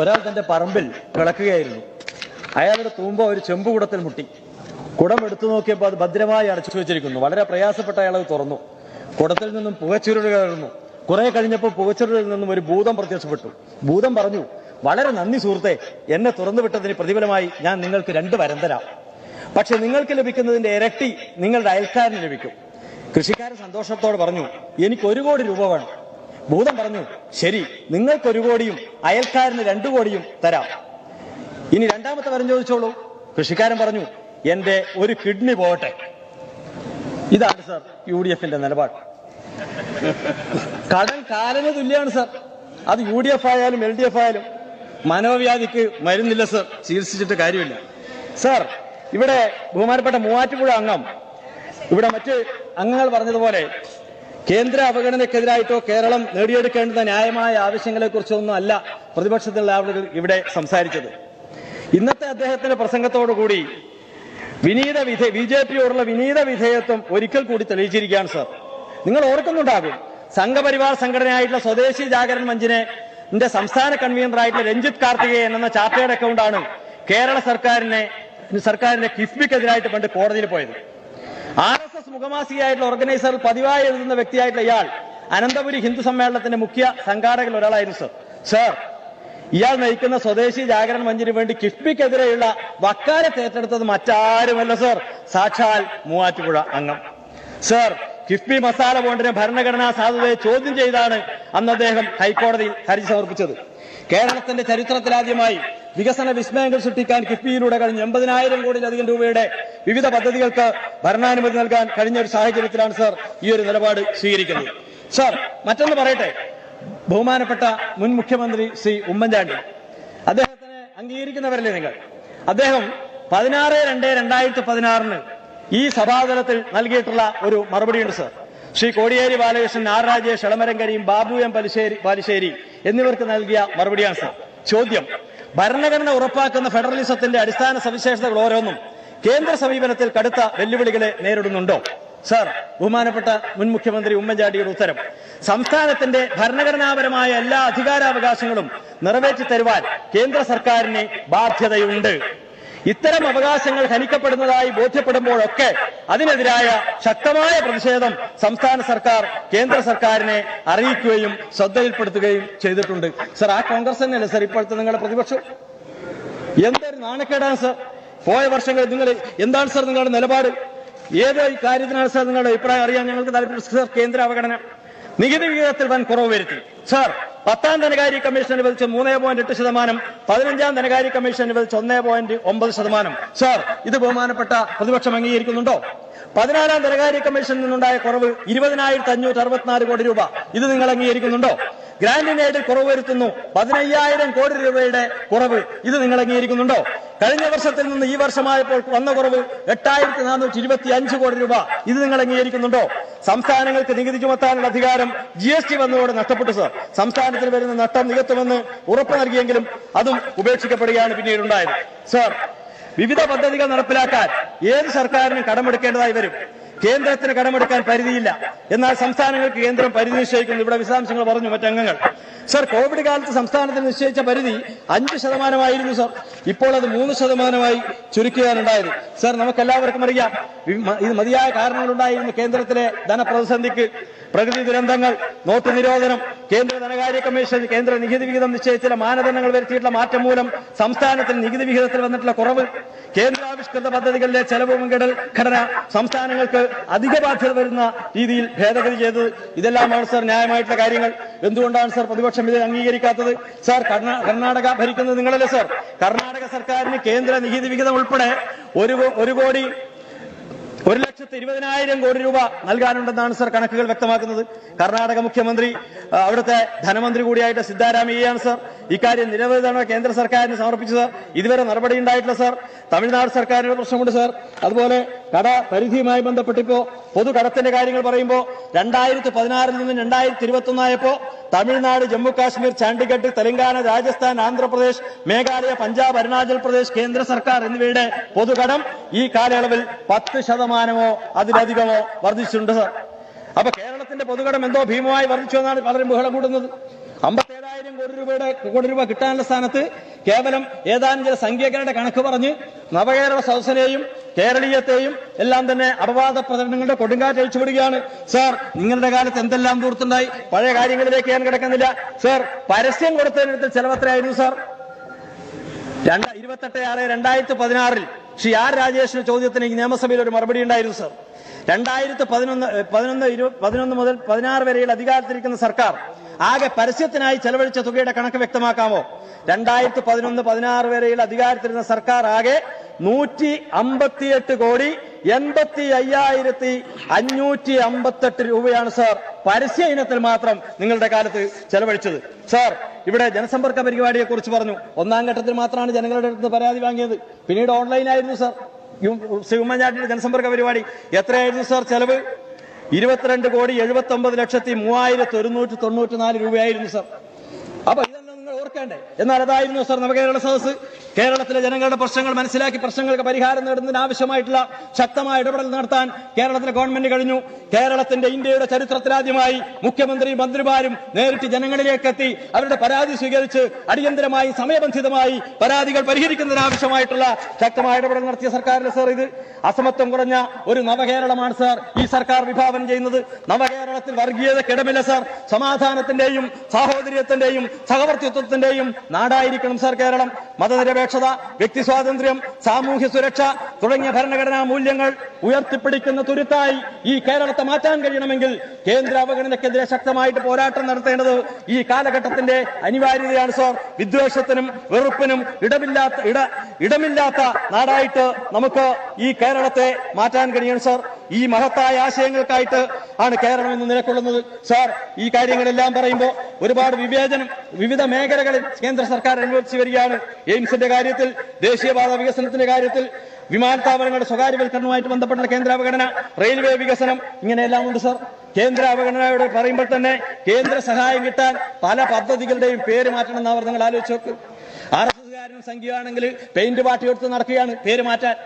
ഒരാൾ തന്റെ പറമ്പിൽ കിളക്കുകയായിരുന്നു. അയാളുടെ തൂമ്പ ഒരു ചെമ്പുകുടത്തിൽ മുട്ടി. കുടം എടുത്തു നോക്കിയപ്പോൾ അത് ഭദ്രമായി അടച്ചു വെച്ചിരിക്കുന്നു. വളരെ പ്രയാസപ്പെട്ട അയാൾ അത് തുറന്നു. കുടത്തിൽ നിന്നും പുകച്ചുരുളുകയായിരുന്നു കുറെ കഴിഞ്ഞപ്പോൾ പുകച്ചുരുളിൽ നിന്നും ഒരു ഭൂതം പ്രത്യക്ഷപ്പെട്ടു. ഭൂതം പറഞ്ഞു വളരെ നന്ദി സുഹൃത്തെ എന്നെ തുറന്നു വിട്ടതിന് പ്രതിഫലമായി ഞാൻ നിങ്ങൾക്ക് രണ്ട് വരം തരാം. പക്ഷെ നിങ്ങൾക്ക് ലഭിക്കുന്നതിന്റെ ഇരട്ടി നിങ്ങളുടെ അയൽക്കാരന് ലഭിക്കും. കൃഷിക്കാരൻ സന്തോഷത്തോടെ പറഞ്ഞു എനിക്ക് ഒരു കോടി രൂപ വേണം. ഭൂതം പറഞ്ഞു ശരി നിങ്ങൾക്ക് ഒരു കോടിയും അയൽക്കാരന് രണ്ടു കോടിയും തരാം. ഇനി രണ്ടാമത്തെ വരം ചോദിച്ചോളൂ. കൃഷിക്കാരൻ പറഞ്ഞു എന്റെ ഒരു കിഡ്നി പോകട്ടെ. ഇതാണ് സർ യു ഡി എഫിന്റെ നിലപാട്. കടൽ കാലന് തുല്യാണ് സർ. അത് യു ഡി എഫ് ആയാലും എൽ ഡി എഫ് ആയാലും മനോവ്യാധിക്ക് മരുന്നില്ല സർ. ചികിത്സിച്ചിട്ട് കാര്യമില്ല. സർ ഇവിടെ ബഹുമാനപ്പെട്ട മൂവാറ്റുപുഴ അംഗം ഇവിടെ മറ്റ് അംഗങ്ങൾ പറഞ്ഞതുപോലെ കേന്ദ്ര അവഗണനയ്ക്കെതിരായിട്ടോ കേരളം നേടിയെടുക്കേണ്ടുന്ന ന്യായമായ ആവശ്യങ്ങളെ കുറിച്ചൊന്നും അല്ല പ്രതിപക്ഷത്തിലുള്ള ആളുകൾ ഇവിടെ സംസാരിച്ചത്. ഇന്നത്തെ അദ്ദേഹത്തിന്റെ പ്രസംഗത്തോടുകൂടി വിനീത വിധേ ബി ജെ പിയോടുള്ള വിനീത വിധേയത്വം ഒരിക്കൽ കൂടി തെളിയിച്ചിരിക്കുകയാണ് സർ. നിങ്ങൾ ഓർക്കുന്നുണ്ടാകും സംഘപരിവാർ സംഘടനയായിട്ടുള്ള സ്വദേശി ജാഗരൺ മഞ്ചിനെ സംസ്ഥാന കൺവീനറായിട്ടുള്ള രഞ്ജിത്ത് കാർത്തികേയൻ എന്ന ചാർട്ടേഡ് അക്കൗണ്ടാണ് കേരള സർക്കാരിനെ സർക്കാരിന്റെ കിഫ്ബിക്കെതിരായിട്ട് പണ്ട് കോടതിയിൽ പോയത്. ആർ എസ് എസ് മുഖമാസികയായിട്ടുള്ള ഓർഗനൈസർ പതിവായി എഴുതുന്ന വ്യക്തിയായിട്ടുള്ള ഇയാൾ അനന്തപുരി ഹിന്ദു സമ്മേളനത്തിന്റെ മുഖ്യ സംഘാടകരിൽ ഒരാളായിരുന്നു സർ. സർ ഇയാൾ നയിക്കുന്ന സ്വദേശി ജാഗരൺ മഞ്ചിന് വേണ്ടി കിഫ്ബിക്കെതിരെയുള്ള വക്കാലത്ത് ഏറ്റെടുത്തത് മറ്റാരുമല്ല സർ. സാക്ഷാൽ മൂവാറ്റുപുഴ അംഗം. സർ കിഫ്ബി മസാല ബോണ്ടിന്റെ ഭരണഘടനാ സാധുതയെ ചോദ്യം ചെയ്താണ് അന്ന് അദ്ദേഹം ഹൈക്കോടതിയിൽ ഹർജി സമർപ്പിച്ചത്. കേരളത്തിന്റെ ചരിത്രത്തിലാദ്യമായി വികസന വിസ്മയങ്ങൾ സൃഷ്ടിക്കാൻ കിഫ്ബിയിലൂടെ കഴിഞ്ഞ എൺപതിനായിരം കോടിയിലധികം രൂപയുടെ വിവിധ പദ്ധതികൾക്ക് ഭരണാനുമതി നൽകാൻ കഴിഞ്ഞ ഒരു സാഹചര്യത്തിലാണ് സർ ഈ ഒരു നിലപാട് സ്വീകരിക്കുന്നത്. സർ മറ്റൊന്ന് പറയട്ടെ. ബഹുമാനപ്പെട്ട മുൻ മുഖ്യമന്ത്രി ശ്രീ ഉമ്മൻചാണ്ടി. അദ്ദേഹത്തിനെ അംഗീകരിക്കുന്നവരല്ലേ നിങ്ങൾ? അദ്ദേഹം പതിനാറ് രണ്ട് രണ്ടായിരത്തി പതിനാറിന് ഈ സഭാതലത്തിൽ നൽകിയിട്ടുള്ള ഒരു മറുപടിയുണ്ട് സർ. ശ്രീ കോടിയേരി ബാലകൃഷ്ണൻ ആർ രാജേഷ് എളമരങ്കരിയും ബാബു എം പലിശ്ശേരി പാലിശ്ശേരി എന്നിവർക്ക് നൽകിയ മറുപടിയാണ് സർ. ചോദ്യം. ഭരണഘടന ഉറപ്പാക്കുന്ന ഫെഡറലിസത്തിന്റെ അടിസ്ഥാന സവിശേഷതകൾ ഓരോന്നും കേന്ദ്ര സമീപനത്തിൽ കടുത്ത വെല്ലുവിളികളെ നേരിടുന്നുണ്ടോ? സർ ബഹുമാനപ്പെട്ട മുൻ മുഖ്യമന്ത്രി ഉമ്മൻചാണ്ടിയുടെ ഉത്തരം. സംസ്ഥാനത്തിന്റെ ഭരണഘടനാപരമായ എല്ലാ അധികാരാവകാശങ്ങളും നിറവേറ്റി തരുവാൻ കേന്ദ്ര സർക്കാരിന് ബാധ്യതയുണ്ട്. ഇത്തരം അവകാശങ്ങൾ ഹനിക്കപ്പെടുന്നതായി ബോധ്യപ്പെടുമ്പോഴൊക്കെ അതിനെതിരായ ശക്തമായ പ്രതിഷേധം സംസ്ഥാന സർക്കാർ കേന്ദ്ര സർക്കാരിനെ അറിയിക്കുകയും ശ്രദ്ധയിൽപ്പെടുത്തുകയും ചെയ്തിട്ടുണ്ട്. സർ ആ കോൺഗ്രസ് തന്നെയല്ലേ സർ ഇപ്പോഴത്തെ നിങ്ങളുടെ പ്രതിപക്ഷം? എന്തൊരു നാണക്കേടാണ് സർ? പോയ വർഷങ്ങളിൽ നിങ്ങൾ എന്താണ് സർ നിങ്ങളുടെ നിലപാട്? ഏത് കാര്യത്തിനാണ് സർ നിങ്ങളുടെ അഭിപ്രായം അറിയാൻ ഞങ്ങൾക്ക് താല്പര്യം. സർ കേന്ദ്ര അവഗണന. നികുതി വിഹിതത്തിൽ വൻ കുറവ് വരുത്തി. സർ പത്താം ധനകാര്യ കമ്മീഷൻ അനുവദിച്ച് മൂന്ന് പോയിന്റ് എട്ട് ശതമാനം പതിനഞ്ചാം ധനകാര്യ കമ്മീഷൻ അനുവദിച്ച് ഒന്ന് പോയിന്റ് ഒമ്പത് ശതമാനം. സർ ഇത് ബഹുമാനപ്പെട്ട പ്രതിപക്ഷം അംഗീകരിക്കുന്നുണ്ടോ? പതിനാലാം ധനകാര്യ കമ്മീഷനിൽ നിന്നുണ്ടായ കുറവ് ഇരുപതിനായിരത്തി അഞ്ഞൂറ്റി അറുപത്തിനാല് കോടി രൂപ. ഇത് നിങ്ങൾ അംഗീകരിക്കുന്നുണ്ടോ? ഗ്രാൻഡ് എയ്ഡിൽ കുറവ് വരുത്തുന്നു. പതിനയ്യായിരം കോടി രൂപയുടെ കുറവ്. ഇത് നിങ്ങൾ അംഗീകരിക്കുന്നുണ്ടോ? കഴിഞ്ഞ വർഷത്തിൽ നിന്ന് ഈ വർഷമായപ്പോൾ വന്ന കുറവ് എട്ടായിരത്തി നാനൂറ്റി ഇരുപത്തി അഞ്ച് കോടി രൂപ. ഇത് നിങ്ങൾ അംഗീകരിക്കുന്നുണ്ടോ? സംസ്ഥാനങ്ങൾക്ക് നികുതി ചുമത്താനുള്ള അധികാരം ജി എസ് ടി വന്നതോടെ നഷ്ടപ്പെട്ടു സർ സംസ്ഥാനത്തിന് വരുന്ന നഷ്ടം നികത്തുമെന്ന് ഉറപ്പ് നൽകിയെങ്കിലും അതും ഉപേക്ഷിക്കപ്പെടുകയാണ് പിന്നീട് ഉണ്ടായത് സർ വിവിധ പദ്ധതികൾ നടപ്പിലാക്കാൻ ഏത് സർക്കാരിനും കടമെടുക്കേണ്ടതായി വരും? കേന്ദ്രത്തിന് കടമെടുക്കാൻ പരിധിയില്ല. എന്നാൽ സംസ്ഥാനങ്ങൾക്ക് കേന്ദ്രം പരിധി നിശ്ചയിക്കുന്നു. ഇവിടെ വിശദാംശങ്ങൾ പറഞ്ഞു മറ്റംഗങ്ങൾ. സർ കോവിഡ് കാലത്ത് സംസ്ഥാനത്തിന് നിശ്ചയിച്ച പരിധി അഞ്ച് ശതമാനമായിരുന്നു സർ. ഇപ്പോൾ അത് മൂന്ന് ശതമാനമായി ചുരുക്കുകയാണുണ്ടായത്. സർ നമുക്കെല്ലാവർക്കും അറിയാം ഇത് മതിയായ കാരണങ്ങളുണ്ടായിരുന്നു കേന്ദ്രത്തിലെ ധനപ്രതിസന്ധിക്ക്. പ്രകൃതി ദുരന്തങ്ങൾ നോട്ട് നിരോധനം കേന്ദ്ര ധനകാര്യ കമ്മീഷൻ കേന്ദ്ര നികുതി വിഹിതം നിശ്ചയിച്ചില്ല മാനദണ്ഡങ്ങൾ വരുത്തിയിട്ടുള്ള മാറ്റം മൂലം സംസ്ഥാനത്തിന് നികുതി വിഹിതത്തിൽ വന്നിട്ടുള്ള കുറവ്. കേന്ദ്രാവിഷ്കൃത പദ്ധതികളിലെ ചെലവ് മുൻഗണന ഘടന സംസ്ഥാനങ്ങൾക്ക് അധിക ബാധ്യത വരുന്ന രീതിയിൽ ഭേദഗതി ചെയ്തത്. ഇതെല്ലാമാണ് സർ ന്യായമായിട്ടുള്ള കാര്യങ്ങൾ. എന്തുകൊണ്ടാണ് സർ പ്രതിപക്ഷം ഇത് അംഗീകരിക്കാത്തത്? സർ കർണാടക ഭരിക്കുന്നത് നിങ്ങളല്ലേ സർ? കർണാടക സർക്കാരിന് കേന്ദ്ര നികുതി വിഹിതം ഉൾപ്പെടെ ഒരു ഒരു കോടി ഒരു ലക്ഷത്തി ഇരുപതിനായിരം കോടി രൂപ നൽകാനുണ്ടെന്നാണ് സർ കണക്കുകൾ വ്യക്തമാക്കുന്നത്. കർണാടക മുഖ്യമന്ത്രി അവിടുത്തെ ധനമന്ത്രി കൂടിയായിട്ട് സിദ്ധാരാമയ്യാണ് സർ. ഇക്കാര്യം നിരവധി തവണ കേന്ദ്ര സർക്കാരിന് സമർപ്പിച്ചത്. ഇതുവരെ നടപടി ഉണ്ടായിട്ടില്ല സാർ. തമിഴ്നാട് സർക്കാരിന്റെ പ്രശ്നമുണ്ട് സാർ. അതുപോലെ കട പരിധിയുമായി ബന്ധപ്പെട്ടിപ്പോ പൊതു കടത്തിന്റെ കാര്യങ്ങൾ പറയുമ്പോൾ രണ്ടായിരത്തി പതിനാറിൽ നിന്ന് രണ്ടായിരത്തി ഇരുപത്തി ഒന്നായപ്പോ തമിഴ്നാട് ജമ്മു കാശ്മീർ ചണ്ഡീഗഡ് തെലങ്കാന രാജസ്ഥാൻ ആന്ധ്രാപ്രദേശ് മേഘാലയ പഞ്ചാബ് അരുണാചൽ പ്രദേശ് കേന്ദ്ര സർക്കാർ എന്നിവയുടെ പൊതുകടം ഈ കാലയളവിൽ പത്ത് ശതമാനമോ അതിലധികമോ വർദ്ധിച്ചിട്ടുണ്ട് സാർ. അപ്പൊ കേരളത്തിന്റെ പൊതുകടം എന്തോ ഭീമമായി വർദ്ധിച്ചു എന്നാണ് പലരും ബഹളം കൂടുന്നത് അമ്പത്തേഴായിരം കോടി രൂപയുടെ കോടി രൂപ കിട്ടാനുള്ള സ്ഥാനത്ത് കേവലം ഏതാനും ചില സംഖ്യകളുടെ കണക്ക് പറഞ്ഞ് നവകേരള സദസ്സിനെയും കേരളീയത്തെയും എല്ലാം തന്നെ അപവാദ പ്രചരണങ്ങളുടെ കൊടുങ്കാറ്റ് അഴിച്ചുവിടുകയാണ്. സാർ നിങ്ങളുടെ കാലത്ത് എന്തെല്ലാം ദൂർത്തുണ്ടായി പഴയ കാര്യങ്ങളിലേക്ക് ഞാൻ കിടക്കുന്നില്ല. സാർ പരസ്യം കൊടുത്തതിനടുത്ത് ചെലവത്രയായിരുന്നു സാർ? ഇരുപത്തെട്ട് ആറ് രണ്ടായിരത്തി പതിനാറിൽ ശ്രീ ആർ രാജേഷിന്റെ ചോദ്യത്തിന് ഈ നിയമസഭയിൽ ഒരു മറുപടി ഉണ്ടായിരുന്നു സർ. രണ്ടായിരത്തി പതിനൊന്ന് പതിനൊന്ന് ഇരു പതിനൊന്ന് മുതൽ പതിനാറ് വരെയുള്ള അധികാരത്തിരിക്കുന്ന സർക്കാർ ആകെ പരസ്യത്തിനായി ചെലവഴിച്ച തുകയുടെ കണക്ക് വ്യക്തമാക്കാമോ? രണ്ടായിരത്തി പതിനൊന്ന് പതിനാറ് വരെയുള്ള അധികാരത്തിരുന്ന സർക്കാർ ആകെ നൂറ്റി അമ്പത്തിയെട്ട് കോടി എൺപത്തി അയ്യായിരത്തി അഞ്ഞൂറ്റി അമ്പത്തെട്ട് രൂപയാണ് സർ പരസ്യ ഇനത്തിൽ മാത്രം നിങ്ങളുടെ കാലത്ത് ചെലവഴിച്ചത്. സാർ ഇവിടെ ജനസമ്പർക്ക പരിപാടിയെ കുറിച്ച് പറഞ്ഞു. ഒന്നാം ഘട്ടത്തിൽ മാത്രമാണ് ജനങ്ങളുടെ അടുത്ത് പരാതി വാങ്ങിയത്. പിന്നീട് ഓൺലൈനായിരുന്നു സാർ ഉമ്മൻചാണ്ടിയുടെ ജനസമ്പർക്ക പരിപാടി. എത്രയായിരുന്നു സാർ ചെലവ്? ഇരുപത്തിരണ്ട് കോടി എഴുപത്തി ഒമ്പത് ലക്ഷത്തി മൂവായിരത്തി ഒരുന്നൂറ്റി തൊണ്ണൂറ്റി നാല് രൂപയായിരുന്നു സാർ അപ്പൊ ഓർക്കേണ്ടേ? എന്നാൽ അതായിരുന്നു സർ നമ്മുടെ കേരള സദസ് കേരളത്തിലെ ജനങ്ങളുടെ പ്രശ്നങ്ങൾ മനസ്സിലാക്കി പ്രശ്നങ്ങൾക്ക് പരിഹാരം നേടുന്നതിന് ആവശ്യമായിട്ടുള്ള ശക്തമായ ഇടപെടൽ നടത്താൻ കേരളത്തിലെ ഗവൺമെന്റ് കഴിഞ്ഞു. കേരളത്തിന്റെ ഇന്ത്യയുടെ ചരിത്രത്തിലാദ്യമായി മുഖ്യമന്ത്രിയും മന്ത്രിമാരും നേരിട്ട് ജനങ്ങളിലേക്ക് എത്തി അവരുടെ പരാതി സ്വീകരിച്ച് അടിയന്തരമായി സമയബന്ധിതമായി പരാതികൾ പരിഹരിക്കുന്നതിന് ആവശ്യമായിട്ടുള്ള ശക്തമായ ഇടപെടൽ നടത്തിയ സർക്കാരിന് സർ ഇത്. അസമത്വം കുറഞ്ഞ ഒരു നവകേരളമാണ് സാർ ഈ സർക്കാർ വിഭാവനം ചെയ്യുന്നത്. നവകേരളത്തിൽ വർഗീയതക്കിടമില്ല സാർ. സമാധാനത്തിന്റെയും സാഹോദര്യത്തിന്റെയും സഹവർത്തിത്വത്തിന്റെയും നാടായിരിക്കണം സർ കേരളം. മതനിരപേക്ഷത വ്യക്തി സ്വാതന്ത്ര്യം സാമൂഹ്യ സുരക്ഷ തുടങ്ങിയ ഭരണഘടനാ മൂല്യങ്ങൾ ഉയർത്തിപ്പിടിക്കുന്ന തുരുത്തായി ഈ കേരളത്തെ മാറ്റാൻ കഴിയണമെങ്കിൽ കേന്ദ്ര അവഗണനക്കെതിരെ ശക്തമായിട്ട് പോരാട്ടം നടത്തേണ്ടത് ഈ കാലഘട്ടത്തിന്റെ അനിവാര്യതയാണ് സാർ. വിദ്വേഷത്തിനും വെറുപ്പിനും ഇടമില്ലാത്ത ഇട ഇടമില്ലാത്ത നാടായിട്ട് നമുക്ക് ഈ കേരളത്തെ മാറ്റാൻ കഴിയണം സാർ. ഈ മഹത്തായ ആശയങ്ങൾക്കായിട്ട് ആണ് കേരളം ഇന്ന് നിലകൊള്ളുന്നത്. സാർ ഈ കാര്യങ്ങളെല്ലാം പറയുമ്പോൾ ഒരുപാട് വിവേചനം വിവിധ മേഖലകളിൽ കേന്ദ്ര സർക്കാർ അനുവദിച്ചു വരികയാണ്. എയിംസിന്റെ കാര്യത്തിൽ ദേശീയപാത വികസനത്തിന്റെ കാര്യത്തിൽ വിമാനത്താവളങ്ങളുടെ സ്വകാര്യവൽക്കരണവുമായിട്ട് ബന്ധപ്പെട്ട കേന്ദ്ര അവഗണന റെയിൽവേ വികസനം ഇങ്ങനെയെല്ലാം ഉണ്ട് സാർ. കേന്ദ്ര അവഗണനയോട് പറയുമ്പോൾ തന്നെ കേന്ദ്ര സഹായം കിട്ടാൻ പല പദ്ധതികളുടെയും പേര് മാറ്റണം എന്ന് അവർ നിങ്ങൾ ആലോചിച്ച് നോക്ക്. ആർ എസ് എസ്കാരനും സംഖ്യയാണെങ്കിൽ പെയിന്റ് പാർട്ടി എടുത്ത് നടക്കുകയാണ് പേര് മാറ്റാൻ.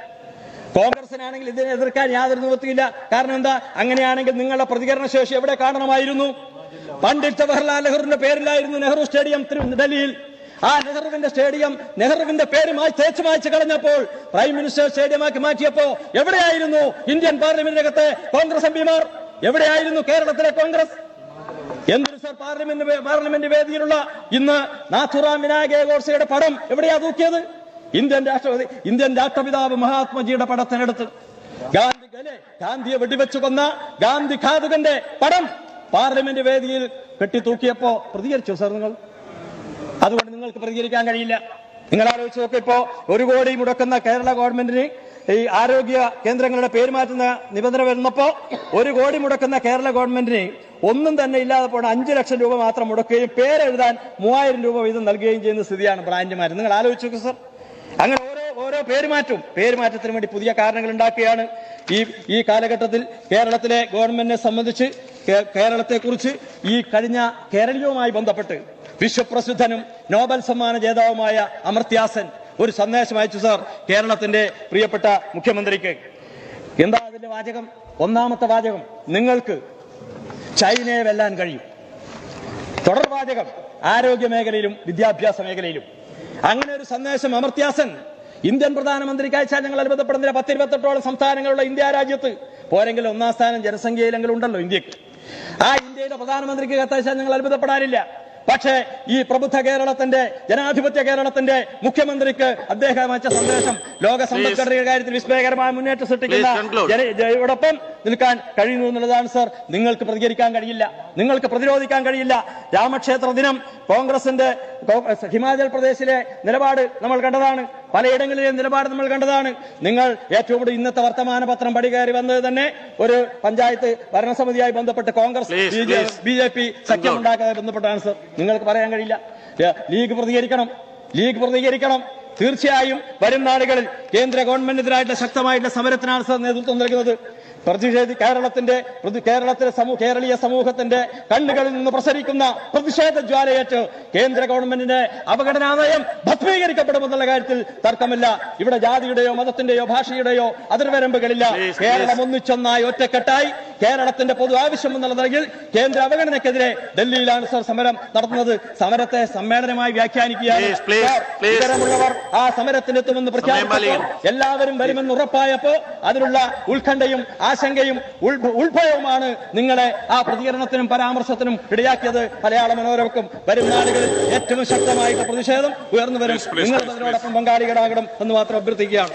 കോൺഗ്രസിനാണെങ്കിൽ ഇതിനെ എതിർക്കാൻ യാതൊരു നിവൃത്തിയില്ല. കാരണം എന്താ? അങ്ങനെയാണെങ്കിൽ നിങ്ങളുടെ പ്രതികരണ ശേഷി എവിടെ കാണണമായിരുന്നു? പണ്ഡിറ്റ് ജവഹർലാൽ നെഹ്റുവിന്റെ പേരിലായിരുന്നു നെഹ്റു സ്റ്റേഡിയം ഡൽഹിയിൽ. ആ നെഹ്റുവിന്റെ സ്റ്റേഡിയം നെഹ്റുവിന്റെ പേര് തേച്ചു മായ്ച്ച് കളഞ്ഞപ്പോൾ പ്രൈം മിനിസ്റ്റർ സ്റ്റേഡിയമാക്കി മാറ്റിയപ്പോ എവിടെയായിരുന്നു ഇന്ത്യൻ പാർലമെന്റിനകത്തെ കോൺഗ്രസ് എംപിമാർ എവിടെയായിരുന്നു കേരളത്തിലെ കോൺഗ്രസ്? എന്തൊരു സർ പാർലമെന്റ് പാർലമെന്റ് വേദിയിലുള്ള ഇന്ന് നാഥുറാം വിനായക ഗോഡ്സെയുടെ പടം എവിടെയാ തൂക്കിയത്? ഇന്ത്യൻ രാഷ്ട്രപതി ഇന്ത്യൻ രാഷ്ട്രപിതാവ് മഹാത്മജിയുടെ പടത്തിനടുത്ത്. ഗാന്ധി ഗാന്ധിയെ വെടിവെച്ചു കൊന്ന ഗാന്ധി ഖാദുകന്റെ പടം പാർലമെന്റ് വേദിയിൽ കെട്ടിത്തൂക്കിയപ്പോ പ്രതികരിച്ചു സർ നിങ്ങൾ? അതുകൊണ്ട് നിങ്ങൾക്ക് പ്രതികരിക്കാൻ കഴിയില്ല. നിങ്ങൾ ആലോചിച്ച് നോക്ക് ഇപ്പോ ഒരു കോടി മുടക്കുന്ന കേരള ഗവൺമെന്റിന് ഈ ആരോഗ്യ കേന്ദ്രങ്ങളുടെ പേര് മാറ്റുന്ന നിബന്ധന വരുന്നപ്പോ ഒരു കോടി മുടക്കുന്ന കേരള ഗവൺമെന്റിന് ഒന്നും തന്നെ ഇല്ലാതെ പോണ അഞ്ചു ലക്ഷം രൂപ മാത്രം മുടക്കുകയും പേരെഴുതാൻ മൂവായിരം രൂപ വീതം നൽകുകയും ചെയ്യുന്ന സ്ഥിതിയാണ് ബ്രാഞ്ചുമാർ നിങ്ങൾ ആലോചിച്ചു സർ. ഓരോ പേരുമാറ്റവും പേരുമാറ്റത്തിന് വേണ്ടി പുതിയ കാരണങ്ങൾ ഉണ്ടാക്കുകയാണ്. ഈ ഈ കാലഘട്ടത്തിൽ കേരളത്തിലെ ഗവൺമെന്റിനെ സംബന്ധിച്ച് കേരളത്തെക്കുറിച്ച് ഈ കഴിഞ്ഞ കേരളീയവുമായി ബന്ധപ്പെട്ട് വിശ്വപ്രസിദ്ധനും നോബൽ സമ്മാന ജേതാവുമായ അമർത്യാസൻ ഒരു സന്ദേശം അയച്ചു സാർ കേരളത്തിന്റെ പ്രിയപ്പെട്ട മുഖ്യമന്ത്രിക്ക്. എന്താ അതിന്റെ വാചകം? ഒന്നാമത്തെ വാചകം നിങ്ങൾക്ക് ചൈനയെ വെല്ലാൻ കഴിയും. തുടർവാചകം ആരോഗ്യ മേഖലയിലും വിദ്യാഭ്യാസ മേഖലയിലും. അങ്ങനെ ഒരു സന്ദേശം അമർത്യാസൻ ഇന്ത്യൻ പ്രധാനമന്ത്രിക്ക് അയച്ചാൽ ഞങ്ങൾ അത്ഭുതപ്പെടുന്നില്ല പത്തിരുപത്തെട്ടോളം സംസ്ഥാനങ്ങളുള്ള ഇന്ത്യ രാജ്യത്ത്. പോരെങ്കിൽ ഒന്നാം സ്ഥാനം ജനസംഖ്യയിലെങ്കിലും ഉണ്ടല്ലോ ഇന്ത്യയ്ക്ക്. ആ ഇന്ത്യയിലെ പ്രധാനമന്ത്രിക്ക് കത്തയച്ചാൽ ഞങ്ങൾ അത്ഭുതപ്പെടാനില്ല പക്ഷേ ഈ പ്രബുദ്ധ കേരളത്തിന്റെ ജനാധിപത്യ കേരളത്തിന്റെ മുഖ്യമന്ത്രിക്ക് അദ്ദേഹം അയച്ച സന്ദേശം ലോക സമ്പദ്ഘടനയുടെ കാര്യത്തിൽ വിസ്മയകരമായ മുന്നേറ്റം സൃഷ്ടിക്കുന്ന ജനയോടൊപ്പം നിൽക്കാൻ കഴിയുന്നു എന്നുള്ളതാണ് സർ. നിങ്ങൾക്ക് പ്രതികരിക്കാൻ കഴിയില്ല. നിങ്ങൾക്ക് പ്രതിരോധിക്കാൻ കഴിയില്ല. രാമക്ഷേത്ര ദിനം കോൺഗ്രസിന്റെ ഹിമാചൽ പ്രദേശിലെ നിലപാട് നമ്മൾ കണ്ടതാണ്. പലയിടങ്ങളിലെയും നിലപാട് നമ്മൾ കണ്ടതാണ്. നിങ്ങൾ ഏറ്റവും കൂടുതൽ ഇന്നത്തെ വർത്തമാന പത്രം പടി കയറി വന്നത് തന്നെ ഒരു പഞ്ചായത്ത് ഭരണസമിതിയായി ബന്ധപ്പെട്ട് കോൺഗ്രസ് ബി ജെ പി സഖ്യം ഉണ്ടാക്കാതെ ബന്ധപ്പെട്ടാണ് സർ. നിങ്ങൾക്ക് പറയാൻ കഴിയില്ല. ലീഗ് പ്രതികരിക്കണം. ലീഗ് പ്രതികരിക്കണം. തീർച്ചയായും വരും നാളുകളിൽ കേന്ദ്ര ഗവൺമെന്റിനെതിരായിട്ടുള്ള ശക്തമായിട്ടുള്ള സമരത്തിനാണ് സർ നേതൃത്വം നൽകുന്നത് പ്രതിഷേധി കേരളത്തിന്റെ കേരളത്തിലെ സമൂഹ കേരളീയ സമൂഹത്തിന്റെ കണ്ണുകളിൽ നിന്ന് പ്രസരിക്കുന്ന പ്രതിഷേധ ജ്വാലയേറ്റ് കേന്ദ്ര ഗവൺമെന്റിന്റെ അവഗണനാ നയം ഭസ്മീകരിക്കപ്പെടുമെന്നുള്ള കാര്യത്തിൽ തർക്കമില്ല ഇവിടെ ജാതിയുടെയോ മതത്തിന്റെയോ ഭാഷയുടെയോ അതിർവരമ്പുകളില്ല. കേരളം ഒന്നിച്ചൊന്നായി ഒറ്റക്കെട്ടായി കേരളത്തിന്റെ പൊതു ആവശ്യം എന്നുള്ള നിലയിൽ കേന്ദ്ര അവഗണനക്കെതിരെ ഡൽഹിയിലാണ് സർ സമരം നടത്തുന്നത് സമരത്തെ സമ്മേളനമായി please. ഇത്തരമുള്ളവർ ആ സമരത്തിനെത്തുമെന്ന് പാലിക്കണം. എല്ലാവരും വരുമെന്ന് ഉറപ്പായപ്പോ അതിനുള്ള ഉത്കണ്ഠയും ആശങ്കയും ഉത്ഭവവുമാണ് ഉൾഭയവുമാണ് നിങ്ങളെ ആ പ്രതികരണത്തിനും പരാമർശത്തിനും ഇടയാക്കിയത്. മലയാള മനോരമക്കും വരും നാടുകളിൽ ഏറ്റവും ശക്തമായിട്ട് പ്രതിഷേധം ഉയർന്നു വരും. നിങ്ങൾ അതിനോടൊപ്പം പങ്കാളികളാകണം എന്ന് മാത്രം അഭ്യർത്ഥിക്കുകയാണ്.